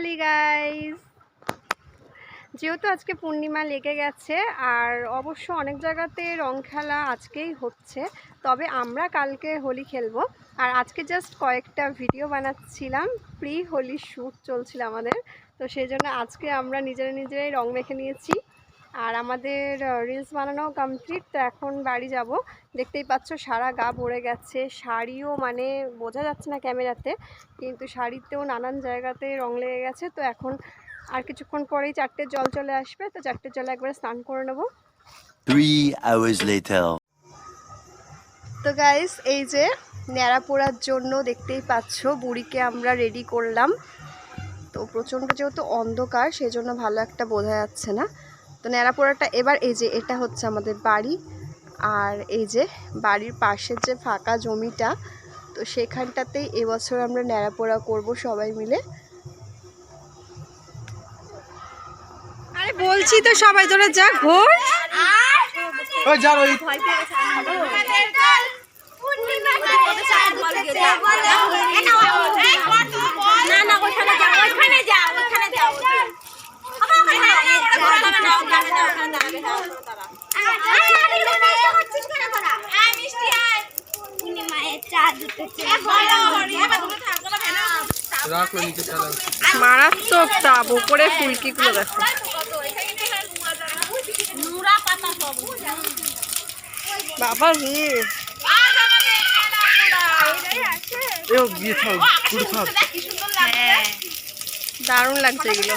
Holi guys যেহেতু আজকে পূর্ণিমা লেগে গেছে, আর অবশ্য অনেক জায়গাতে রং খেলা আজকেই হচ্ছে, তবে আমরা কালকে হোলি খেলব। আর আজকে জাস্ট কয়েকটা ভিডিও বানাচ্ছিলাম প্রি হোলি শ্যুট চলছিল আমাদের, তো সেই জন্য আজকে আমরা নিজেরা নিজেরাই রং মেখে নিয়েছি। আর আমাদের রিলস বানানো কমপ্লিট তো এখন বাড়ি যাব। দেখতেই পাচ্ছ সারা গা ভরে গেছে। শাড়িও মানে বোঝা যাচ্ছে না ক্যামেরাতে কিন্তু শাড়িতেও নানান জায়গাতে রং লেগে গেছে। তো এখন আর কিছুক্ষণ পরেই চারটে জল চলে আসবে। তো চারটে জলে একবারে স্নান করে নেব। তো গাইস এই যে ন্যাড়া পোড়ার জন্য দেখতেই পাচ্ছ বুড়িকে আমরা রেডি করলাম। তো প্রচণ্ড যেহেতু অন্ধকার সেই জন্য ভালো একটা বোঝা যাচ্ছে না। তো ন্যাড়া পোড়াটা এবার এই যে এটা হচ্ছে আমাদের বাড়ি আর এই যে বাড়ির পাশের যে ফাঁকা জমিটা তো সেখানটাতেই এবছর আমরা ন্যাড়া করব করব সবাই মিলে। আরে বলছি তো সবাই তোরা যা ঘোর ওই যা ওই না না ওখানে যা ওখানে যা ওখানে যা রাখল নিচে চালা মারাত্মক তাপ উপরে ফুলকিগুলো দেখো নুরা বাবা থাক দারুণ লাগছে। এগুলো।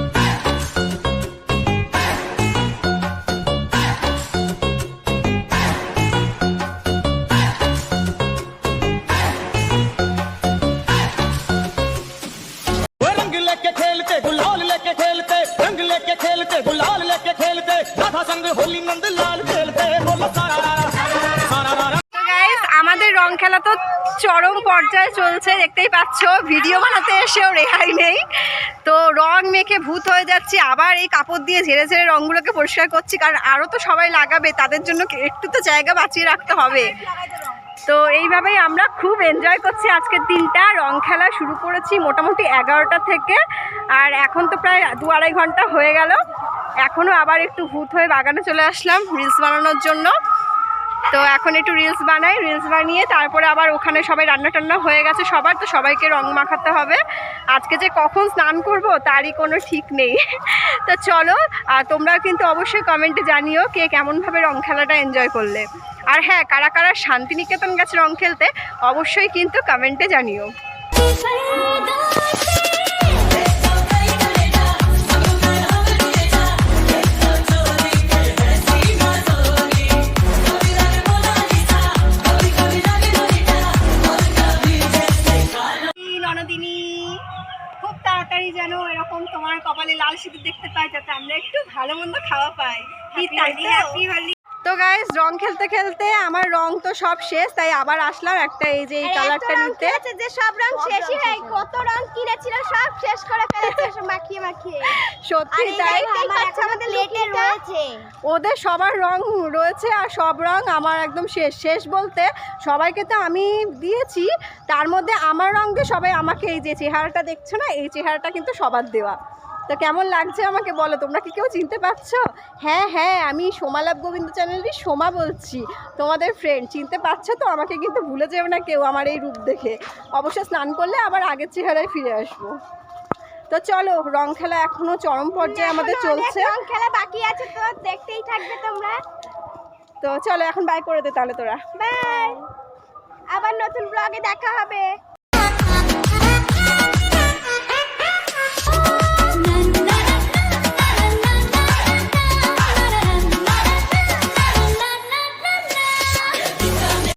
खेलते गुलाल लेके खेलते रंग लेके खेलते गुलाल लेके खेलते राधा संग होली नंद लाल खेलते बोलो सारा सारा सारा তো গাইস আমাদের রং খেলা তো চরম পর্যায়ে চলছে দেখতেই পাচ্ছ ভিডিও বানাতে এসেও রেহাই নেই তো রং মেখে ভূত হয়ে যাচ্ছি আবার এই কাপড় দিয়ে ঝেড়ে ঝেড়ে রঙগুলোকে পরিষ্কার করছি কারণ আরও তো সবাই লাগাবে তাদের জন্য একটু তো জায়গা বাঁচিয়ে রাখতে হবে তো এইভাবেই আমরা খুব এনজয় করছি। আজকের দিনটা রং খেলা শুরু করেছি মোটামুটি এগারোটা থেকে। আর এখন তো প্রায় দু আড়াই ঘণ্টা হয়ে গেল। এখনও আবার একটু ভূত হয়ে বাগানে চলে আসলাম রিলস বানানোর জন্য। তো এখন একটু রিলস বানাই রিলস বানিয়ে তারপরে আবার ওখানে সবাই রান্না টান্না হয়ে গেছে সবার, তো সবাইকে রং মাখাতে হবে। আজকে যে কখন স্নান করব তারই কোনো ঠিক নেই। তো চলো, আর তোমরা কিন্তু অবশ্যই কমেন্টে জানিও কে কেমনভাবে রং খেলাটা এনজয় করলে। আর হ্যাঁ কারা কারা শান্তিনিকেতন গেছে রং খেলতে, অবশ্যই কিন্তু কমেন্টে জানিও। সিঁদুর দেখতে পাই যাতে আমরা একটু ভালো মন্দ খাওয়া পাই। তো? তো গাইস রং খেলতে খেলতে আমার রং তো সব শেষ তাই আবার আসলাম একটা এই যে এই কালারটা নিতে। যে সব রং শেষই হয়? কত রং কিনেছিল সব শেষ করে ফেলেছে মাখিয়ে মাখিয়ে। সত্যি তাই? আমাদের লেটে রয়েছে। ওদের সবার রং রয়েছে আর সব রং আমার একদম শেষ। শেষ বলতে সবাইকে তো আমি দিয়েছি তার মধ্যে আমার রং দিয়ে সবাই আমাকে এই যে চেহারাটা দেখছ না এই চেহারাটা কিন্তু সবার দেওয়া। তো কেমন লাগছে আমাকে বলো? তোমরা কি কেউ চিনতে পারছ? হ্যাঁ হ্যাঁ আমি সোমালাভ গোবিন্দ চ্যানেলেরই সোমা বলছি তোমাদের ফ্রেন্ড চিনতে পারছ তো? আমাকে কিন্তু ভুলে যেও না কেউ আমার এই রূপ দেখে। অবশ্য স্নান করলে আবার আগের চেহারায় ফিরে আসব। তো চলো রং খেলা এখনও চরম পর্যায়ে আমাদের চলছে। রং খেলা বাকি আছে তো দেখতেই থাকবে তোমরা। তো চলো এখন বাই করে দে তাহলে তোরা। বাই আবার নতুন ব্লগে দেখা হবে।